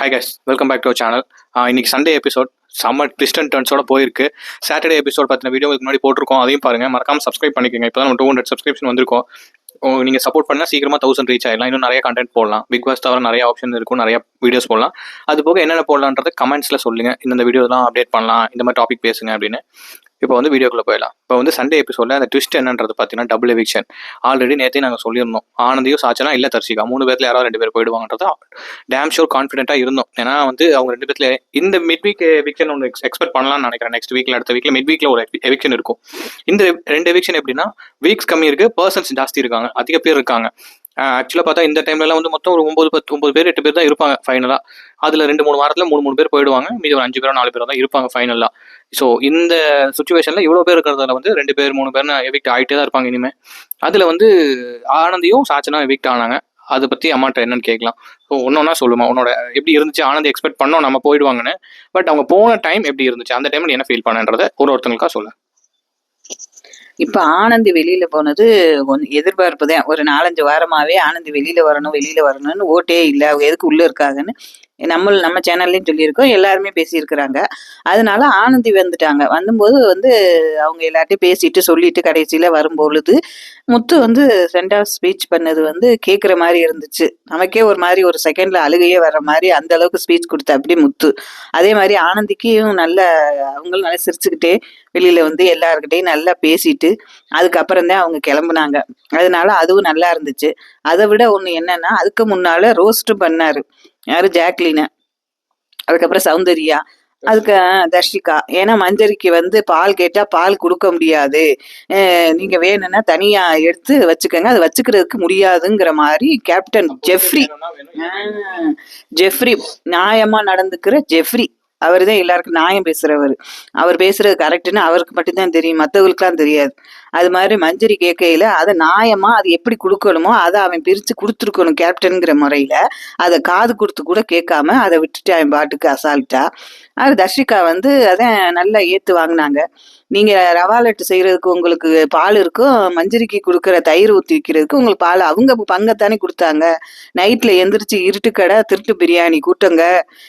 Hi guys welcome back to channel இன்னைக்கு Sunday episode செம்ம twist and டர்ன்ஸோட போயிருக்கு. சாட்டர்டே எபிசோட் பற்றின வீடியோ முன்னாடி போட்டிருக்கோம். அதையும் பாருங்க. மறக்காம சப்ஸ்கிரைப் பண்ணிக்கோங்க. இப்போ தான் டூ ஹண்ட்ரட் சப்ஸ்கிரிப்ஷன் வந்திருக்கும். நீங்கள் சப்போர்ட் பண்ணால் சீக்கிரமாக தௌசண்ட் ரீச் ஆகிடலாம் இன்னும் நிறைய கண்டென்ட் போடலாம். பிக் பாஸ் தவிர நிறைய ஆப்ஷன் இருக்கும். நிறைய வீடியோஸ் போடலாம். அது போக என்னென்ன போடலான்றது கமெண்ட்ஸில் சொல்லுங்கள் இந்த வீடியோலாம் அப்டேட் பண்ணலாம். இந்த மாதிரி டாபிக் பேசுங்க அப்படின்னு. இப்போ வந்து வீடியோக்குள்ள போயிடலாம். இப்போ வந்து சண்டே எபிசோடில் அந்த ட்விஸ்ட் என்னன்றது பார்த்தீங்கன்னா டபுள் எவிக்ஷன் ஆல்ரெடி நேற்றே நாங்கள் சொல்லியிருந்தோம். ஆனந்தியும் சாச்சனா இல்லை தர்ஷிகா. மூணு பேர்ல யாராவது ரெண்டு பேர் போயிடுவாங்கன்றது டேம் ஷோர் கான்ஃபிடென்ட்டாக இருந்தோம். ஏன்னா வந்து அவங்க ரெண்டு பேர்ல இந்த மிட் வீக் எவிக்ஷன் ஒன்று எக்ஸ்பெக்ட் பண்ணலாம்னு நினைக்கிறேன். நெக்ஸ்ட் வீக்கில் அடுத்த வீக்கில் மிட் வீக்ல ஒரு எவிக்ஷன் இருக்கும். இந்த ரெண்டு எவிக்ஷன் எப்படின்னா வீக்ஸ் கம்மி இருக்குது பர்சன்ஸ் ஜாஸ்தி இருக்காங்க. அதிக பேர் இருக்காங்க. ஆக்சுவலாக பார்த்தா இந்த டைம்லலாம் வந்து மொத்தம் ஒரு ஒம்பது பத்து ஒம்பது பேர் எட்டு பேர் தான் இருப்பாங்க ஃபைனலாக அதில் ரெண்டு மூணு வாரத்தில் மூணு மூணு பேர் போயிடுவாங்க. மீதி ஒரு அஞ்சு பேரோ நாலு பேரோ தான் இருப்பாங்க ஃபைனலாக ஸோ இந்த சுச்சுவேஷனில் இவ்வளோ பேர் இருக்கிறதுல வந்து ரெண்டு பேர் மூணு பேர்னு எவிக்ட் ஆகிட்டே தான் இருப்பாங்க இனிமேல் அதில் வந்து ஆனந்தியும் சாச்சனா எவிக்ட் ஆனாங்க. அதை பற்றி அம்மாட்ட என்னன்னு கேட்கலாம். ஸோ ஒன்றா சொல்லுமா? உன்னோட எப்படி இருந்துச்சு? ஆனந்த் எக்ஸ்பெக்ட் பண்ணோம் நம்ம போயிடுவாங்கன்னு. பட் அவங்க போன டைம் எப்படி இருந்துச்சு? அந்த டைமில் என்ன ஃபீல் பண்ணன்றதை ஒரு ஒருத்தங்களுக்காக சொல்ல. இப்ப ஆனந்தி வெளியில போனது எதிர்பார்ப்பு தான். ஒரு நாலஞ்சு வாரமாவே ஆனந்தி வெளியில வரணும் வெளியில வரணும்னு ஓட்டே இல்லை. எதுக்கு உள்ள இருக்காங்கன்னு நம்ம நம்ம சேனல்லையும் சொல்லியிருக்கோம். எல்லாருமே பேசியிருக்கிறாங்க. அதனால ஆனந்தி வந்துட்டாங்க. வந்தும்போது வந்து அவங்க எல்லார்ட்டையும் பேசிட்டு சொல்லிட்டு கடைசியில் வரும்பொழுது முத்து வந்து ரெண்டாவது ஸ்பீச் பண்ணது வந்து கேட்குற மாதிரி இருந்துச்சு. நமக்கே ஒரு மாதிரி ஒரு செகண்ட்ல அழுகையே வர்ற மாதிரி அந்த அளவுக்கு ஸ்பீச் கொடுத்த அப்படி முத்து. அதே மாதிரி ஆனந்திக்கும் நல்ல அவங்களும் நல்லா சிரிச்சுக்கிட்டே வெளியில வந்து எல்லாருக்கிட்டையும் நல்லா பேசிட்டு அதுக்கப்புறம் தான் அவங்க கிளம்புனாங்க. அதனால அதுவும் நல்லா இருந்துச்சு. அதை விட ஒன்று என்னன்னா அதுக்கு முன்னால ரோஸ்ட்டும் பண்ணாரு. யாரு? ஜாக்லின. அதுக்கப்புறம் சௌந்தர்யா. அதுக்கு தர்ஷிகா. ஏன்னா மஞ்சரிக்கு வந்து பால் கேட்டா பால் கொடுக்க முடியாது. நீங்க வேணும்னா தனியா எடுத்து வச்சுக்கோங்க. அது வச்சுக்கிறதுக்கு முடியாதுங்கிற மாதிரி கேப்டன் ஜெஃப்ரி. ஜெஃப்ரி. நியாயமா நடந்துக்கிற ஜெஃப்ரி. அவர் தான் எல்லாருக்கும் நியாயம் பேசுறவர். அவர் பேசுறது கரெக்டுன்னு அவருக்கு மட்டும்தான் தெரியும். மற்றவங்களுக்குலாம் தெரியாது. அது மாதிரி மஞ்சரி கேட்கையில அதை நியாயமா அது எப்படி கொடுக்கணுமோ அதை அவன் பிரிச்சு கொடுத்துருக்கணும் கேப்டனுங்கிற முறையில. அதை காது கொடுத்து கூட கேட்காம அதை விட்டுட்டு அவன் பாட்டுக்கு அசால்ட்டா அது தர்ஷிகா வந்து அதை நல்லா ஏத்து வாங்கினாங்க. நீங்க ரவா லட்டு செய்யறதுக்கு உங்களுக்கு பால் இருக்கும் மஞ்சரிக்கு கொடுக்குற தயிர் ஊற்றி வைக்கிறதுக்கு உங்களுக்கு பால் அவங்க பங்கத்தானே கொடுத்தாங்க. நைட்ல எந்திரிச்சு இருட்டு கடை திருட்டு பிரியாணி கூட்டங்க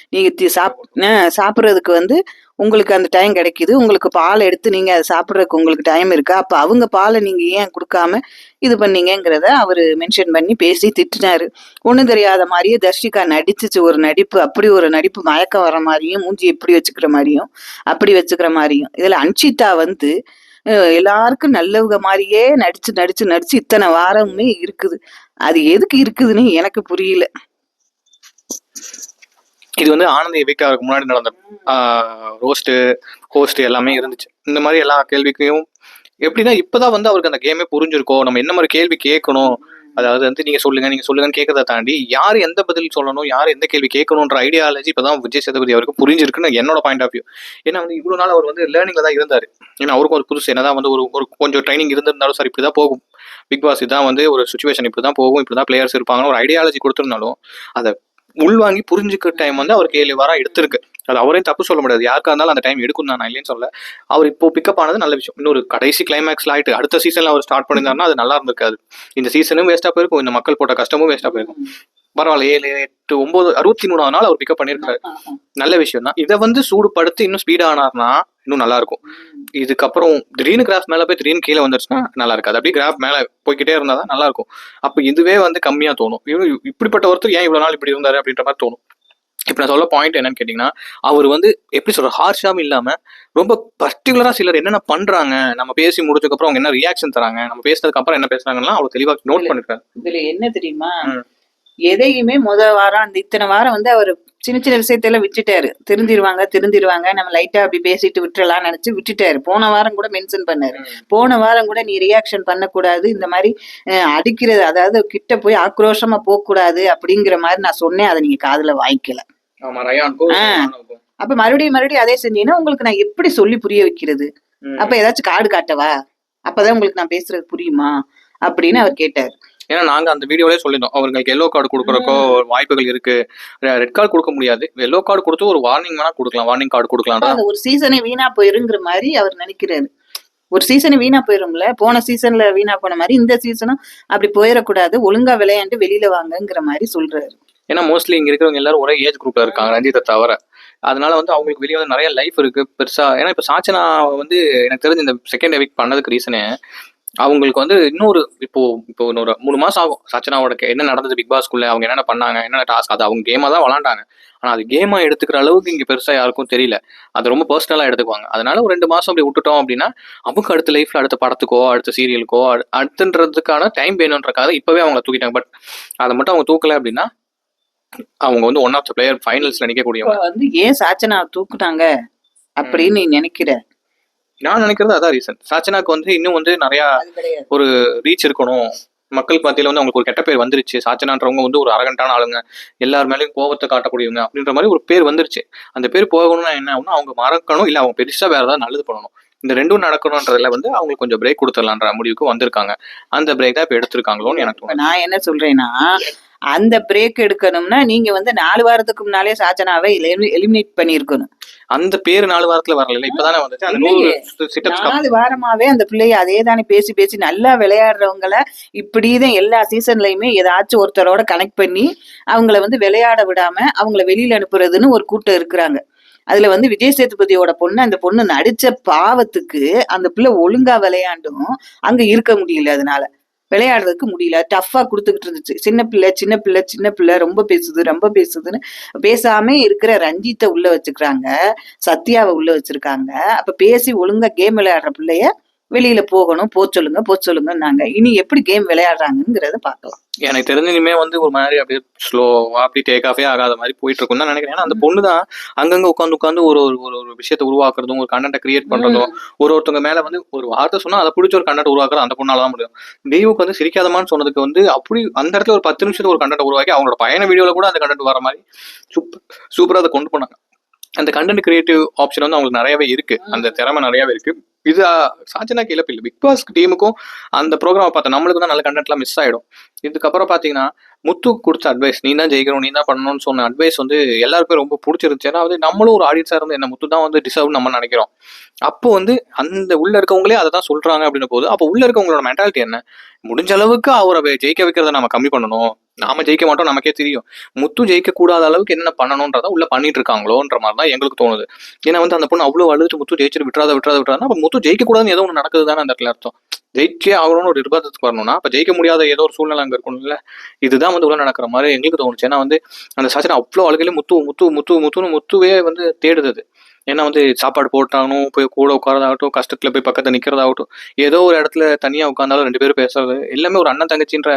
நீங்க சாப் அஹ் சாப்பிட்றதுக்கு வந்து உங்களுக்கு அந்த டைம் கிடைக்குது. உங்களுக்கு பால் எடுத்து நீங்க அதை சாப்பிட்றதுக்கு உங்களுக்கு டைம் இருக்கா? அப்ப அவங்க பாலை நீங்க ஏன் கொடுக்காம இது பண்ணீங்கங்கிறத அவர் மென்ஷன் பண்ணி பேசி திட்டினாரு. ஒண்ணும் தெரியாத மாதிரியே தர்ஷிகா நடிச்சுச்சு ஒரு நடிப்பு. அப்படி ஒரு நடிப்பு மயக்கம் வர மாதிரியும் மூஞ்சி எப்படி வச்சுக்கிற மாதிரியும் அப்படி வச்சுக்கிற மாதிரியும். இதுல அன்ஷிதா வந்து எல்லாருக்கும் நல்லவங்க மாதிரியே நடிச்சு நடிச்சு நடிச்சு இத்தனை வாரமுமே இருக்குது. அது எதுக்கு இருக்குதுன்னு எனக்கு புரியல. இது வந்து ஆனந்த இயக்காவுக்கு முன்னாடி நடந்த ரோஸ்ட்டு ஹோஸ்ட்டு எல்லாமே இருந்துச்சு. இந்த மாதிரி எல்லா கேள்விக்கும் எப்படின்னா இப்போதான் வந்து அவருக்கு அந்த கேமே புரிஞ்சிருக்கோம் நம்ம என்ன மாதிரி கேள்வி கேட்கணும்? அதாவது வந்து நீங்க சொல்லுங்க நீங்க சொல்லுங்கன்னு கேட்கறத தாண்டி யார் எந்த பதில் சொல்லணும் யார் எந்த கேள்வி கேட்கணுன்ற ஐடியாலஜி இப்பதான் விஜய் சேதுபதி அவருக்கு புரிஞ்சிருக்குன்னு என்னோட பாயிண்ட் ஆஃப் வியூ ஏன்னா வந்து இவ்வளவு நாள் அவர் வந்து லேர்னிங்ல தான் இருந்தாரு. ஏன்னா அவருக்கும் ஒரு புதுசு என்னதான் வந்து ஒரு ஒரு கொஞ்சம் ட்ரைனிங் இருந்திருந்தாலும் சரி இப்படிதான் போகும். பிக் பாஸ் இதான் வந்து ஒரு சுச்சுவேஷன் இப்படிதான் போகும் இப்படிதான் பிளேயர்ஸ் இருப்பாங்கன்னு ஒரு ஐடியாலஜி கொடுத்துருந்தாலும் அதை உள்வாங்கி புரிஞ்சுக்கிற டைம் வந்து அவர் கேள்வி வர எடுத்திருக்கு. அது அவரையும் தப்பு சொல்ல முடியாது. யாருக்கா இருந்தாலும் அந்த டைம் எடுக்கும் நான் இல்லைன்னு சொல்ல அவர் இப்போ பிக்கப் ஆனது நல்ல விஷயம். இன்னொரு கடைசி கிளைமேக்ஸ்ல ஆயிட்டு அடுத்த சீசன்ல அவர் ஸ்டார்ட் பண்ணியிருந்தாருன்னா அது நல்லா இருந்திருக்காது. இந்த சீசனும் வேஸ்டா போயிருக்கும். இந்த மக்கள் போட்ட கஷ்டமும் வேஸ்டா போயிருக்கும். பரவாயில்ல ஏழு எட்டு ஒன்பது அறுபத்தி மூணாவது நாள் அவர் பிக்கப் பண்ணியிருக்காரு. நல்ல விஷயம் தான் இதை வந்து சூடுபடுத்தி இன்னும் ஸ்பீட் ஆனார்னா இன்னும் நல்லா இருக்கும் இதுக்கப்புறம் திடீர்னு கிராஃப் மேல போய் திடீர்னு கீழே வந்துருச்சுன்னா நல்லா இருக்காது அப்படியே கிராஃப் மேல போய்க்கிட்டே இருந்தா தான் நல்லா இருக்கும் அப்ப இதுவே வந்து கம்மியா தோணும். இவரு இப்படிப்பட்ட ஒருத்தர் ஏன் இவ்வளவு நாள் இப்படி இருந்தாரு அப்படின்ற மாதிரி தோணும். இப்ப நான் சொல்ல பாயிண்ட் என்னன்னு கேட்டீங்கன்னா அவர் வந்து எப்படி சொல்ற ஹார்ஷாவும் இல்லாம ரொம்ப பர்டிகுலரா சிலர் என்னென்ன பண்றாங்க நம்ம பேசி முடிச்சதுக்கு அப்புறம் அவங்க என்ன ரியாக்ஷன் தராங்க நம்ம பேசுனதுக்கு அப்புறம் என்ன பேசுறாங்கன்னா அவர் தெளிவா நோட் பண்ணிருக்காரு. இதுல என்ன தெரியுமா. எதையுமே முத வாரம் அந்த இத்தனை வாரம் வந்து அவர் சின்ன சின்ன விஷயத்தெல்லாம் விட்டுட்டாரு. திருந்திருவாங்க திருந்திருவாங்க நம்ம லைட்டா அப்படி பேசிட்டு விட்டுறலாம்னு நினைச்சு விட்டுட்டாரு. போன வாரம் கூட மென்ஷன் பண்ணாரு. போன வாரம் கூட நீ ரியாக்ஷன் பண்ணக்கூடாது இந்த மாதிரி அடிக்கிறது அதாவது கிட்ட போய் ஆக்ரோஷமா போகக்கூடாது அப்படிங்கிற மாதிரி நான் சொன்னேன். அதை நீங்க காதுல வாங்கிக்கல. அப்ப மறுபடியும் மறுபடியும் அதே செஞ்சீங்கன்னா உங்களுக்கு நான் எப்படி சொல்லி புரிய வைக்கிறது. அப்ப ஏதாச்சும் கார்டு காட்டவா? அப்பதான் உங்களுக்கு நான் பேசுறது புரியுமா? அப்படின்னு அவர் கேட்டார். ஏன்னா நாங்க அந்த வீடியோலயே சொல்லியிருந்தோம். அவங்களுக்கு எல்லோ கார்டு கொடுக்கறக்கோ வாய்ப்புகள் இருக்கு. ரெட் கார்டு கொடுக்க முடியாது. எல்லோ கார்டு கொடுத்து ஒரு வார்னிங் வேணா கொடுக்கலாம். வார்னிங் கார்டு கொடுக்கலாம் ஒரு சீசனே வீணா போயிருங்கிற மாதிரி அவர் நினைக்கிறாரு. ஒரு சீசன் வீணா போயிரும்ல? போன சீசன்ல வீணா போன மாதிரி இந்த சீசனும் அப்படி போயிடக்கூடாது. ஒழுங்கா விளையாண்டு வெளியில வாங்கங்கிற மாதிரி சொல்றாரு. ஏன்னா மோஸ்ட்லி இங்க இருக்கிறவங்க எல்லாரும் ஒரே ஏஜ் குரூப்ல இருக்காங்க ரஞ்சித்தை தவிர. அதனால வந்து அவங்களுக்கு வெளியே வந்து நிறைய லைஃப் இருக்கு. பெருசா ஏன்னா இப்போ சாச்சனா வந்து எனக்கு தெரிஞ்சு இந்த செகண்ட் வீக் பண்ணதுக்கு ரீசனே அவங்களுக்கு வந்து இன்னொரு இப்போ இப்போ இன்னொரு மூணு மாசம் ஆகும். சச்சனாவோட என்ன நடந்தது பிக் பாஸ்க்குள்ள அவங்க என்னென்ன பண்ணாங்க? என்னென்ன டாஸ்க் அது அவங்க கேமா தான் விளாண்டாங்க. ஆனா அது கேமா எடுத்துக்கிற அளவுக்கு இங்க பெருசா யாருக்கும் தெரியல. அது ரொம்ப பர்சனலா எடுத்துக்குவாங்க. அதனால ஒரு ரெண்டு மாசம் அப்படி விட்டுட்டோம் அப்படின்னா அவங்க அடுத்த லைஃப்ல அடுத்த படத்துக்கோ அடுத்த சீரியலுக்கோ அடுத்துன்றதுக்கான டைம் வேணுன்றக்காக இப்பவே அவங்க தூக்கிட்டாங்க. பட் அதை மட்டும் அவங்க தூக்கல அப்படின்னா அவங்க வந்து ஒன் ஆஃப் த பிளேயர் ஃபைனல்ஸ்ல நிக்கக்கூடியவங்க. வந்து ஏன் சாச்சனா தூக்குட்டாங்க அப்படின்னு நீ நினைக்கிற? நான் நினைக்கிறது அதான் ரீசன் சாச்சனாக்கு வந்து இன்னும் வந்து நிறைய ஒரு ரீச் இருக்கணும். மக்கள் மத்தியில வந்து அவங்களுக்கு ஒரு கெட்ட பேர் வந்துருச்சு. சாச்சனான்றவங்க வந்து ஒரு அரகண்டான ஆளுங்க. எல்லார் மேலேயும் கோபத்தை காட்டக்கூடியவங்க அப்படின்ற மாதிரி ஒரு பேர் வந்துருச்சு. அந்த பேர் போகணும்னா என்ன ஆகும்னா அவங்க மறக்கணும். இல்ல அவங்க பெருசா வேற ஏதாவது நல்லது பண்ணணும். இந்த ரெண்டும் நடக்கணுன்றதுல வந்து அவங்களுக்கு கொஞ்சம் பிரேக் கொடுத்துடலான்ற முடிவுக்கு வந்திருக்காங்க. அந்த பிரேக் தான் இப்ப எடுத்திருக்காங்களோன்னு எனக்கு நான் என்ன சொல்றேன்னா அந்த பிரேக் எடுக்கணும்னா நீங்க வந்து நாலு வாரத்துக்கு முன்னாலே சாச்சனாவை எலிமினேட் பண்ணியிருக்கணும். அந்த பேர் நாலு வாரத்துல வரல இப்பதானே வந்துச்சு? நாலு வாரமாவே அந்த பிள்ளைய அதே தானே பேசி பேசி நல்லா விளையாடுறவங்கள இப்படிதான் எல்லா சீசன்லயுமே ஏதாச்சும் ஒருத்தரோட கனெக்ட் பண்ணி அவங்கள வந்து விளையாட விடாம அவங்கள வெளியில அனுப்புறதுன்னு ஒரு கூட்டம் இருக்கிறாங்க. அதுல வந்து விஜய் சேதுபதியோட பொண்ணு அந்த பொண்ணு நடிச்ச பாவத்துக்கு அந்த பிள்ளை ஒழுங்கா விளையாண்டும். அங்க இருக்க முடியல அதனால. விளையாடுறதுக்கு முடியல. டஃப்பா கொடுத்துக்கிட்டு இருந்துச்சு. சின்ன பிள்ளை சின்ன பிள்ளை சின்ன பிள்ளை ரொம்ப பேசுது ரொம்ப பேசுதுன்னு பேசாம இருக்கிற ரஞ்சித்தை உள்ள வச்சுக்கிறாங்க. சத்யாவை உள்ள வச்சிருக்காங்க. அப்ப பேசி ஒழுங்கா கேம் விளையாடுற பிள்ளைய வெளியில போகணும் போ சொல்லுங்க போ சொல்லுங்கன்னாங்க. இனி எப்படி கேம் விளையாடுறாங்கங்கிறத பார்க்கலாம். எனக்கு தெரிஞ்ச இனிமே வந்து ஒரு மாதிரி அப்படியே ஸ்லோவா அப்படி டேக் ஆஃபே ஆகாத மாதிரி போயிட்டு இருக்கும் தான் நினைக்கிறேன். ஏன்னா அந்த பொண்ணு தான் அங்கங்க உட்காந்து உட்காந்து ஒரு ஒரு ஒரு ஒரு விஷயத்தை உருவாக்குறதும் ஒரு கண்டென்ட்டை கிரியேட் பண்றதும் ஒரு ஒருத்தவங்க மேல வந்து ஒரு வார்த்தை சொன்னா அதை பிடிச்ச ஒரு கண்டென்ட் உருவாக்குறது அந்த பொண்ணால தான் முடியும். தெய்வுக்கு வந்து சிரிக்காதமான்னு சொன்னதுக்கு வந்து அப்படி அந்த இடத்துல ஒரு பத்து நிமிஷத்துக்கு ஒரு கண்டென்ட் உருவாக்கி அவங்களோட பயண வீடியோல கூட அந்த கண்டென்ட் வர மாதிரி சூப்பர் சூப்பரா அதை கொண்டு போனாங்க. அந்த கண்டென்ட் கிரியேட்டிவ் ஆப்ஷன் வந்து அவங்களுக்கு நிறையவே இருக்கு. அந்த திறமை நிறையவே இருக்கு. இது சாச்சனா இழப்பு இல்லை பிக் பாஸ் டீமுக்கும் அந்த ப்ரோக்ராம் பார்த்தா நம்மளுக்கு தான் நல்ல கண்டென்ட்லாம் மிஸ் ஆயிடும். இதுக்கப்புறம் பாத்தீங்கன்னா முத்து கொடுத்த அட்வைஸ் நீ தான் ஜெயிக்கணும் நீ தான் பண்ணணும்னு சொன்ன அட்வைஸ் வந்து எல்லாருக்கும் ரொம்ப பிடிச்சிருந்துச்சு. ஏன்னா வந்து நம்மளும் ஒரு ஆடியன்ஸா இருந்து என்ன முத்து தான் வந்து டிசர்வ் நம்ம நினைக்கிறோம். அப்போ வந்து அந்த உள்ள இருக்கவங்களே அதை தான் சொல்றாங்க அப்படின்ன போது அப்போ உள்ள இருக்கவங்களோட மென்டாலிட்டி என்ன? முடிஞ்ச அளவுக்கு அவரை ஜெயிக்க வைக்கிறத நம்ம கம்மி பண்ணணும். நாம ஜெயிக்க மாட்டோம் நமக்கே தெரியும். முத்து ஜெயிக்க கூடாத அளவுக்கு என்னென்ன பண்ணணும்ன்றத உள்ள பண்ணிட்டு இருக்காங்களோன்ற மாதிரி தான் எங்களுக்கு தோணுது. ஏன்னா வந்து அந்த பொண்ணு அவ்வளவு அழுதுட்டு முத்து ஜெயிச்சிட்டு விட்டுறாத விட்டுறாத விட்டுறாங்க அப்ப முத்து ஜெயிக்க கூடாதுன்னு ஏதோ ஒன்று நடக்குது தானே அந்த இடத்துல அர்த்தம். ஜெயிச்சே ஆகணும்னு ஒரு நிர்பந்தத்துக்கு வரணும்னா அப்ப ஜெயிக்க முடியாத ஏதோ ஒரு சூழ்நிலை அங்க இருக்கணும்ல இதுதான் வந்து உள்ள நடக்கிற மாதிரி எங்களுக்கு தோணுச்சு. ஏன்னா வந்து அந்த சாச்சனை அவ்வளோ அழுகையில முத்து முத்து முத்து முத்துன்னு முத்துவே வந்து தேடுது ஏன்னா வந்து சாப்பாடு போட்டாகணும் போய் கூட உட்காரதாகட்டும் கஷ்டத்தில் போய் பக்கத்தில் நிற்கிறதாகட்டும் ஏதோ ஒரு இடத்துல தனியாக உட்காந்தாலும் ரெண்டு பேரும் பேசுறது எல்லாமே ஒரு அண்ணன் தங்கச்சின்ற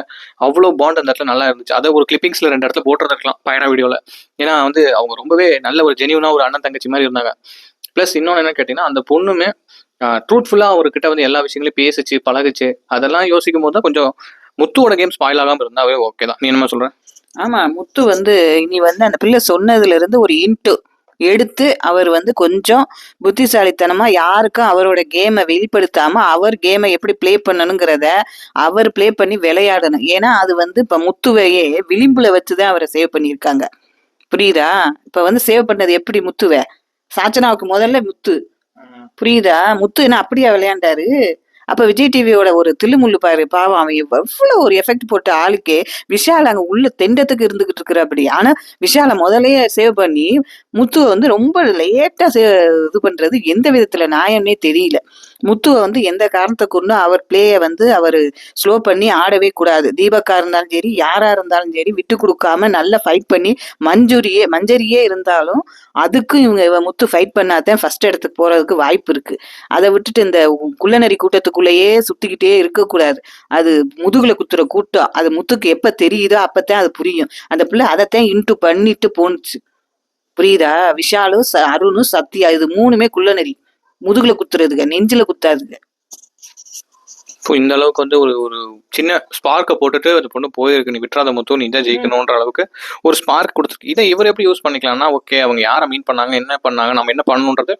அவ்வளோ பாண்ட் அந்த இடத்துல நல்லா இருந்துச்சு. அதை ஒரு கிளிப்பிங்ஸில் ரெண்டு இடத்துல போட்டுறது இருக்கலாம் பயண வீடியோவில் ஏன்னா வந்து அவங்க ரொம்பவே நல்ல ஒரு ஜெனியூனாக ஒரு அண்ணன் தங்கச்சி மாதிரி இருந்தாங்க. ப்ளஸ் இன்னொன்று என்ன கேட்டிங்கன்னா அந்த பொண்ணுமே ட்ரூத்ஃபுல்லாக அவர்கிட்ட வந்து எல்லா விஷயங்களையும் பேசிச்சு பழகுச்சு. அதெல்லாம் யோசிக்கும் போது தான் கொஞ்சம் முத்துவோட கேம் ஸ்பாயில் ஆகாமல் இருந்தாவே ஓகே தான். நீ என்ன சொல்கிறேன் ஆமா முத்து வந்து இனி வந்து அந்த பிள்ளை சொன்னதுல இருந்து ஒரு இன்ட்டு. எடுத்து அவர் வந்து கொஞ்சம் புத்திசாலித்தனமா யாருக்கும் அவரோட கேமை வெளிப்படுத்தாம அவர் கேமை எப்படி ப்ளே பண்ணணுங்கிறத அவர் பிளே பண்ணி விளையாடணும். ஏன்னா அது வந்து இப்ப முத்துவையே விளிம்புல வச்சுதான் அவரை சேவ் பண்ணியிருக்காங்க. புரியுதா? இப்ப வந்து சேவ் பண்ணது எப்படி முத்துவ? சாச்சனாவுக்கு முதல்ல முத்து. புரியுதா? முத்து என்ன அப்படியா விளையாண்டாரு? அப்ப விஜய் டிவியோட ஒரு தில்லுமுள்ளு பாரு பாவம் அவன் எவ்வளவு ஒரு எஃபெக்ட் போட்ட ஆளுக்கே விஷால் அங்க உள்ள தெண்டத்துக்கு இருந்துகிட்டு இருக்கிற அப்படி ஆனா விஷால முதலையே சேவ் பண்ணி முத்துவை வந்து ரொம்ப லேட்டாக இது பண்ணுறது எந்த விதத்தில் நியாயம்னே தெரியல. முத்துவை வந்து எந்த காரணத்தை கொண்டும் அவர் பிளேயை வந்து அவர் ஸ்லோ பண்ணி ஆடவே கூடாது. தீபக்கா இருந்தாலும் சரி யாராக இருந்தாலும் சரி விட்டு கொடுக்காம நல்லா ஃபைட் பண்ணி மஞ்சுரியே மஞ்சரியே இருந்தாலும் அதுக்கும் இவங்க இவ முத்து ஃபைட் பண்ணாதான் ஃபர்ஸ்ட் இடத்துக்கு போகிறதுக்கு வாய்ப்பு இருக்குது அதை விட்டுட்டு இந்த குள்ளநரி கூட்டத்துக்குள்ளேயே சுற்றிக்கிட்டே இருக்கக்கூடாது. அது முதுகில் குத்துற கூட்டம். அது முத்துக்கு எப்போ தெரியுதோ அப்பதான் அது புரியும். அந்த பிள்ளை அதைத்தான் இன்ட்டு பண்ணிட்டு போணுச்சு. புரியுதா? விஷாலும் அருணும் சத்யா இது மூணுமே குள்ளநரி முதுகுல குத்துறதுங்க நெஞ்சில குத்தாதுங்க. இப்போ இந்த அளவுக்கு வந்து ஒரு ஒரு சின்ன ஸ்பார்க்கை போட்டுட்டு அந்த பொண்ணு போயிருக்கு. நீ விட்டுறாத முத்து நீ தான் ஜெயிக்கணுன்ற அளவுக்கு ஒரு ஸ்பார்க் கொடுத்துருக்கு. இதை இவர் எப்படி யூஸ் பண்ணிக்கலாம்னா ஓகே அவங்க யாரை மீன் பண்ணாங்க என்ன பண்ணாங்க நம்ம என்ன பண்ணணுன்றது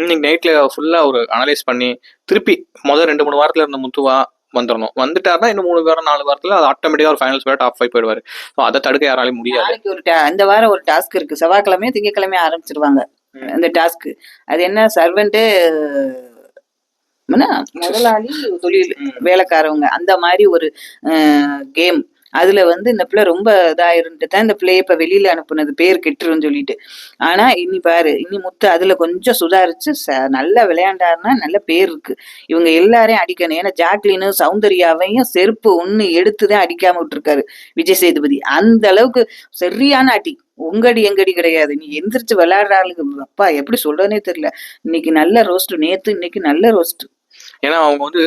இன்னைக்கு நைட்ல ஃபுல்லா ஒரு அனலைஸ் பண்ணி திருப்பி முதல் ரெண்டு மூணு வாரத்துல இருந்த முத்துவா வந்துடணும் வந்துட்டாருன்னா இன்னும் மூணு வாரம் நாலு வாரத்துல அது ஆட்டோமேட்டிக்கா ஒரு ஃபைனல்ஸ் போய் டாப் ஃபைவ் போயிடுவாரு. ஸோ அதை தடுக்க யாராலையும் முடியாது. ஒரு இந்த வாரம் ஒரு டாஸ்க் இருக்கு. செவ்வாய்க்கிழமையும் திங்கக்கிழமையும் ஆரம்பிச்சிருவாங்க. அந்த டாஸ்க் அது என்ன சர்வெண்ட் முதலாளி தொழில். வேலைக்காரவங்க. அந்த மாதிரி ஒரு கேம் அதுல வந்து இந்த பிள்ளை ரொம்ப இதாயிருந்துட்டு தான் இந்த பிள்ளைய இப்ப வெளியில அனுப்புனது பேர் கெட்டுருன்னு சொல்லிட்டு. ஆனா இனி பாரு இனி முத்து அதுல கொஞ்சம் சுதாரிச்சு ச- நல்லா விளையாண்டாருன்னா நல்ல பேர் இருக்கு. இவங்க எல்லாரையும் அடிக்கணும். ஏன்னா ஜாக்லினும் சௌந்தர்யாவையும் செருப்பு ஒண்ணு எடுத்துதான் அடிக்காம விட்டுருக்காரு விஜய் சேதுபதி. அந்த அளவுக்கு சரியான அடி. உங்கடி எங்கடி கிடையாது. நீ எந்திரிச்சு விளையாடுற ஆளுக்கு அப்பா எப்படி சொல்றதுனே தெரியல. இன்னைக்கு நல்ல ரோஸ்ட் நேத்து இன்னைக்கு நல்ல ரோஸ்ட் ஏன்னா அவங்க வந்து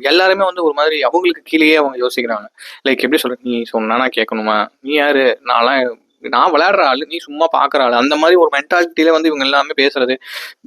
எல்லாருமே வந்து ஒரு மாதிரி அவங்களுக்கு கீழேயே அவங்க யோசிக்கிறாங்க. லைக் எப்படி சொல்ற நீ சொன்னா நான் கேட்கணுமா? நீ யாரு? நான்லாம் நான் விளையாடுற ஆளு நீ சும்மா பாக்குற ஆள். அந்த மாதிரி ஒரு மென்டாலிட்டியில வந்து இவங்க எல்லாமே பேசுறது.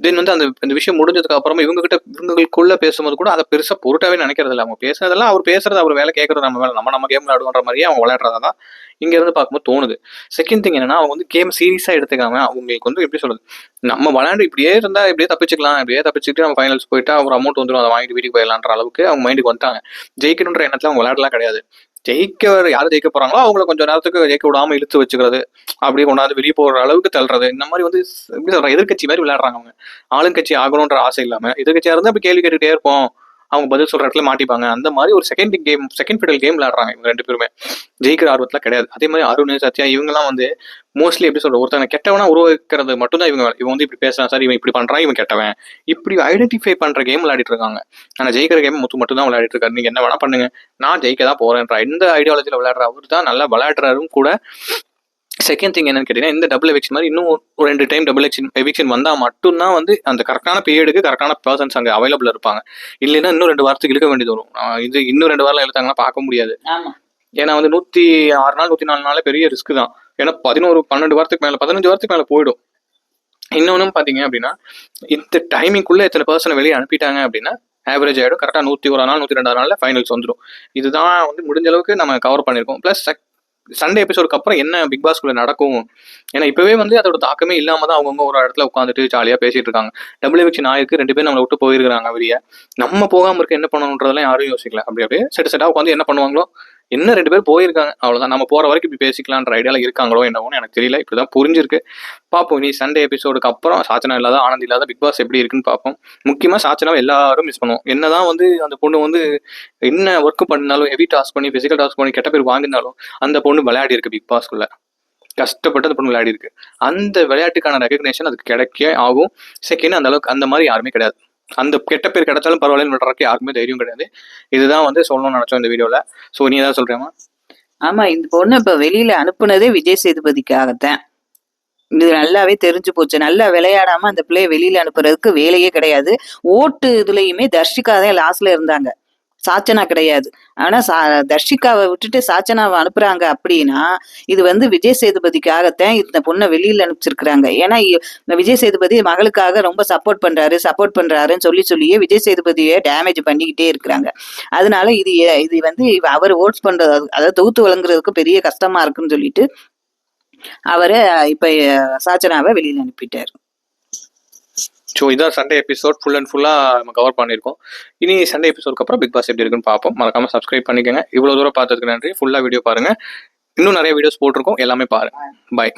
தென் வந்து அந்த அந்த விஷயம் முடிஞ்சதுக்கு அப்புறமா இவங்க கிட்ட இவங்களுக்குள்ள பேசும்போது கூட அதை பெருசா பொருட்டாவே நினைக்கிறது இல்லை. அவங்க பேசுறதெல்லாம் அவர் பேசுறது அவர் வேலை கேட்கறது நம்ம வேலை நம்ம நம்ம கேம் விளையாடுன்ற மாதிரியே அவங்க விளையாடுறதா தான் இங்க இருந்து பார்க்கும்போது தோணுது. செகண்ட் திங் என்னன்னா அவங்க வந்து கேம் சீரியஸா எடுத்துக்காம அவங்களுக்கு வந்து எப்படி சொல்றது? நம்ம விளையாண்டு இப்படியே இருந்தா இப்படியே தப்பிச்சுக்கலாம். இப்படியே தப்பிச்சுட்டு நம்ம ஃபைனல்ஸ் போயிட்டா ஒரு அமௌண்ட் வந்துடும் அதை வாங்கிட்டு வீட்டுக்கு போயிடலான்ற அளவுக்கு அவங்க மைண்டுக்கு வந்துட்டாங்க. ஜெயிக்கணுன்ற எண்ணத்துல அவங்க விளையாடலாம் கிடையாது. ஜெயிக்க யார் ஜெயிக்க போறாங்களோ அவங்கள கொஞ்சம் நேரத்துக்கு ஜெயிக்க விடாம இழுத்து வச்சுக்கிறது. அப்படியே கொண்டாந்து வெளியே போற அளவுக்கு தள்ளுறது. இந்த மாதிரி வந்து எப்படி சொல்ற எதிர்க்கட்சி மாதிரி விளையாடுறாங்க அவங்க. ஆளுங்கட்சி ஆகணுன்ற ஆசை இல்லாம. எதிர்கட்சியா இருந்து அப்படி கேள்வி கேட்டுட்டே இருப்போம். அவங்க பதில் சொல்ற இடத்துல மாட்டிப்பாங்க. அந்த மாதிரி ஒரு second game second fiddle game விளையாடுறாங்க இவங்க ரெண்டு பேருமே. ஜெயிக்கிற ஆர்வத்தில் கிடையாது. அதே மாதிரி அருண் சத்யா இவங்கெல்லாம் வந்து மோஸ்ட்லி எப்படி சொல்ற ஒருத்தங்க கெட்டவனா உருவாக்குறது மட்டும்தான் இவங்க இவன் வந்து இப்படி பேசுறான் சார் இவன் இப்படி பண்றான் இவன் கெட்டவன். இப்படி ஐடென்டிஃபை பண்ற கேம் விளையாடிட்டு இருக்காங்க. ஆனால் ஜெயிக்கிற கேம் முத்து மட்டும் தான் விளையாடிட்டு இருக்காரு. நீங்க என்ன வேணா பண்ணுங்க. நான் ஜெயிக்க தான் போறேன்ற எந்த ஐடியாலஜியில் விளையாடுற அவர் தான் நல்லா விளையாடுறாரும் கூட செகண்ட் திங் என்னன்னு கேட்டீங்கன்னா இந்த டபுள் எவிக்ஷன் மாதிரி இன்னும் ஒரு ரெண்டு டைம் டபுள் எவிக்ஷன் எவிக்ஷன் வந்தா மட்டும்தான் வந்து அந்த கரெக்டான பீரியடுக்கு கரெக்டான பர்சன்ஸ் அங்கே அவைலபிள் இருப்பாங்க. இல்லைன்னா இன்னும் ரெண்டு வாரத்துக்கு இழுக்க வேண்டியது வரும். இது இன்னும் ரெண்டு வாரம் இழுத்தாங்கன்னா பார்க்க முடியாது. ஏன்னா வந்து நூத்தி ஆறு நாள் நூத்தி நாலு நாள் பெரிய ரிஸ்க் தான். ஏன்னா பதினோரு பன்னெண்டு வாரத்துக்கு மேல பதினஞ்சு வாரத்துக்கு மேல போயிடும். இன்னொன்னும் பாத்தீங்க அப்படின்னா இந்த டைமிங்குள்ள எத்தனை பர்சனை வெளியே அனுப்பிட்டாங்க அப்படின்னா ஆவரேஜ் ஆயிடும். கரெக்டாக நூற்றி ஒரு நாள் நூற்றி ரெண்டாவது நாளில் ஃபைனல்ஸ் வந்துடும் இதுதான் வந்து முடிஞ்ச அளவுக்கு நம்ம கவர் பண்ணியிருக்கோம். ப்ளஸ் சண்டே எபிசோடுக்கு அப்புறம் என்ன பிக் பாஸ்குள்ள நடக்கும்? ஏன்னா இப்பவே வந்து அதோட தாக்கமே இல்லாம தான் அவங்கவுங்க ஒரு இடத்துல உட்காந்துட்டு ஜாலியா பேசிட்டு இருக்காங்க. டபுள் எவிக்ஷன் ஆயிருக்கு ரெண்டு பேரும் நம்மளை விட்டு போயிருக்காங்க வெளியே. நம்ம போகாம இருக்க என்ன பண்ணணுன்றதெல்லாம் யாரும் யோசிக்கல. அப்படி அப்படியே செட் செட்டா உட்காந்து என்ன பண்ணுவாங்களோ என்ன ரெண்டு பேர் போயிருக்காங்க. அவ்வளோதான் நம்ம போகிற வரைக்கும் இப்படி பேசிக்கலான்ற ஐடியாவில் இருக்காங்களோ என்னவோன்னு எனக்கு தெரியல. இப்படி தான் புரிஞ்சிருக்கு. பார்ப்போம். நீ சண்டே எபிசோடுக்கு அப்புறம் சாச்சனா இல்லாத ஆனந்த் இல்லாத பிக் பாஸ் எப்படி இருக்குன்னு பார்ப்போம். முக்கியமாக சாச்சனாவை எல்லாரும் மிஸ் பண்ணுவோம். என்னதான் வந்து அந்த பொண்ணு வந்து என்ன ஒர்க் பண்ணாலும் ஹெவி டாஸ்க் பண்ணி ஃபிசிக்கல் டாஸ்க் பண்ணி கெட்ட பேர் வாங்கினாலும் அந்த பொண்ணு விளையாடி இருக்கு பிக் பாஸ்க்குள்ள கஷ்டப்பட்டு அந்த பொண்ணு விளையாடி இருக்கு. அந்த விளையாட்டுக்கான ரெகக்னேஷன் அதுக்கு கிடைக்க ஆகும். செகண்ட் அந்த அளவுக்கு அந்த மாதிரி யாருமே கிடையாது. அந்த கெட்ட பேர் கிடைச்சாலும் பரவாயில்லன்னு விடுறதுக்கு யாருக்குமே தைரியம் கிடையாது. இதுதான் வந்து சொல்லணும்னு நினைச்சோம் இந்த வீடியோல ஸோ நீ ஏதாவது சொல்றேமா ஆமா இந்த பொண்ணு இப்ப வெளியில அனுப்புனதே விஜய் சேதுபதிக்காகத்தான். இது நல்லாவே தெரிஞ்சு போச்சு. நல்லா விளையாடாம அந்த பிள்ளைய வெளியில அனுப்புறதுக்கு வேலையே கிடையாது. ஓட்டு இதுலயுமே தர்ஷிகா தான் லாஸ்ட்ல இருந்தாங்க. சாச்சனா கிடையாது. ஆனா சா தர்ஷிகாவை விட்டுட்டு சாச்சனாவை அனுப்புறாங்க அப்படின்னா இது வந்து விஜய் சேதுபதிக்காகத்தான் இந்த பொண்ணை வெளியில அனுப்பிச்சிருக்கிறாங்க. ஏன்னா விஜய் சேதுபதி மகளுக்காக ரொம்ப சப்போர்ட் பண்றாரு சப்போர்ட் பண்றாருன்னு சொல்லி சொல்லியே விஜய் சேதுபதியை டேமேஜ் பண்ணிக்கிட்டே இருக்கிறாங்க. அதனால இது இது வந்து அவர் ஓட்ஸ் பண்றது அதாவது தொகுத்து வழங்குறதுக்கு பெரிய கஷ்டமா இருக்குன்னு சொல்லிட்டு அவரை இப்ப சாச்சனாவை வெளியில அனுப்பிட்டாரு. ஸோ இதான் சண்டே எபிசோட் ஃபுல் அண்ட் ஃபுல்லாக நம்ம கவர் பண்ணியிருக்கோம். இனி சண்டே எபிசோடுக்கு அப்புறம் பிக் பாஸ் எப்படி இருக்குன்னு பார்ப்போம். மறக்காம சப்ஸ்கிரைப் பண்ணிக்கோங்க. இவ்வளோ தூரம் பார்த்ததுக்கு நன்றி. ஃபுல்லாக வீடியோ பாருங்க. இன்னும் நிறைய வீடியோஸ் போட்டிருக்கோம். எல்லாமே பாருங்க. பாய்